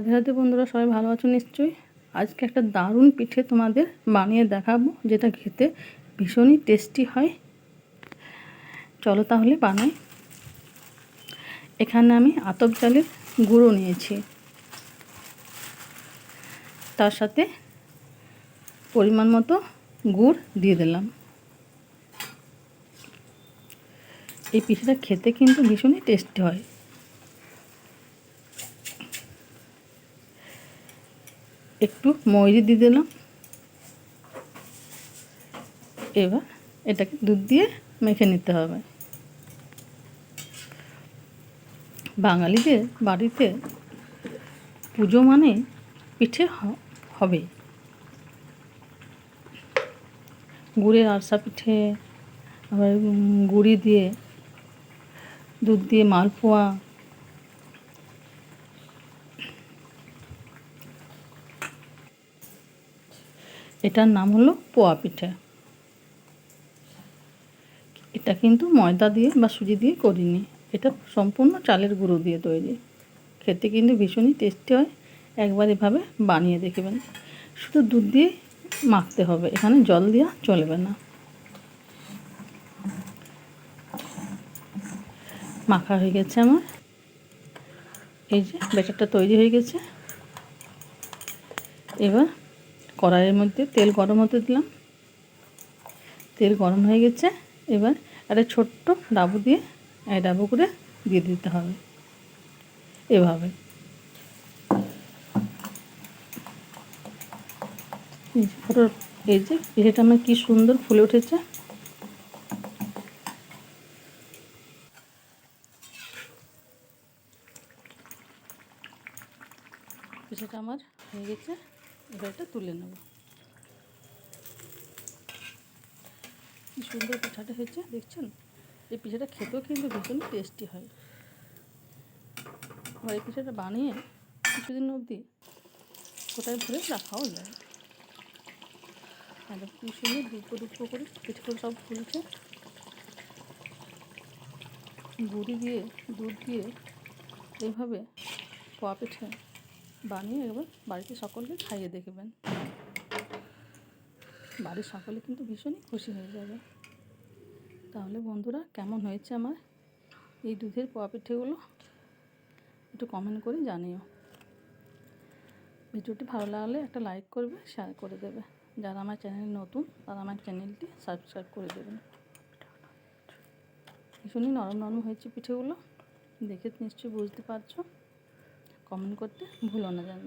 রাধে রাধে বন্ধুরা, সবাই ভালো আছো নিশ্চয়ই? আজকে একটা দারুণ পিঠে তোমাদের বানিয়ে দেখাবো, যেটা খেতে ভীষণই টেস্টি হয়। চলো তাহলে বানাই। এখানে আমি আতপ চালের গুঁড়ো নিয়েছি। তার সাথে পরিমাণ মতো গুড় দিয়ে দিলাম। এই পিঠেটা খেতে কিন্তু ভীষণই টেস্টি হয়। একটু ময়রি দিয়ে দিলাম। এবার এটাকে দুধ দিয়ে মেখে নিতে হবে। বাঙালিদের বাড়িতে পুজো মানে পিঠে হবে। গুড়ের আরসা পিঠে, আবার গুড়ি দিয়ে দুধ দিয়ে মালপোয়া এটার নাম হলো পোয়া পিঠে। এটা কিন্তু ময়দা দিয়ে বা সুজি দিয়ে করিনি। এটা সম্পূর্ণ চালের গুঁড়ো দিয়ে তৈরি। খেতে কিন্তু ভীষণই টেস্টি হয়। একবার এভাবে বানিয়ে দেখবেন। শুধু দুধ দিয়ে মাখতে হবে। এখানে জল দেওয়া চলবে না। মাখা হয়ে গেছে আমার। এই যে ব্যাটারটা তৈরি হয়ে গেছে। এবার কড়াইয়ের মধ্যে তেল গরম হতে দিলাম। তেল গরম হয়ে গেছে। এবার একটা ছোট্ট ডাবু দিয়ে এক ডাবু করে দিয়ে দিতে হবে। এভাবে। এই যে পিঠেটা আমার কী সুন্দর ফুলে উঠেছে। পিঠেটা আমার হয়ে গেছে। এবার এটা তুলে নেব। কি সুন্দর পিঠাটা হয়েছে, দেখছেন? এই পিঠাটা খেতেও কিন্তু ভীষণ টেস্টি হয়। আর এই পিঠাটা বানিয়ে কিছুদিন অবধি কোথায় ভরে রাখাও যায়। আর কি সুন্দর দুটো দুটো করে পিঠেগুলো সব ফুলছে। গুড়ি দিয়ে, দুধ দিয়ে এইভাবে পোয়া পিঠে বানিয়ে এবার বাড়িতে সকলকে খাইয়ে দেখবেন। বাড়ির সকলে কিন্তু ভীষণই খুশি হয়ে যাবে। তাহলে বন্ধুরা, কেমন হয়েছে আমার এই দুধের পোয়া পিঠেগুলো? একটু কমেন্ট করে জানিও। ভিডিওটি ভালো লাগলে একটা লাইক করবে শেয়ার করে দেবে। যারা আমার চ্যানেল নতুন, তারা আমার চ্যানেলটি সাবস্ক্রাইব করে দেবেন। ভীষণই নরম নরম হয়েছে পিঠেগুলো। দেখে নিশ্চয়ই বুঝতে পারছ। কমেন্ট করতে ভুলো না যেন।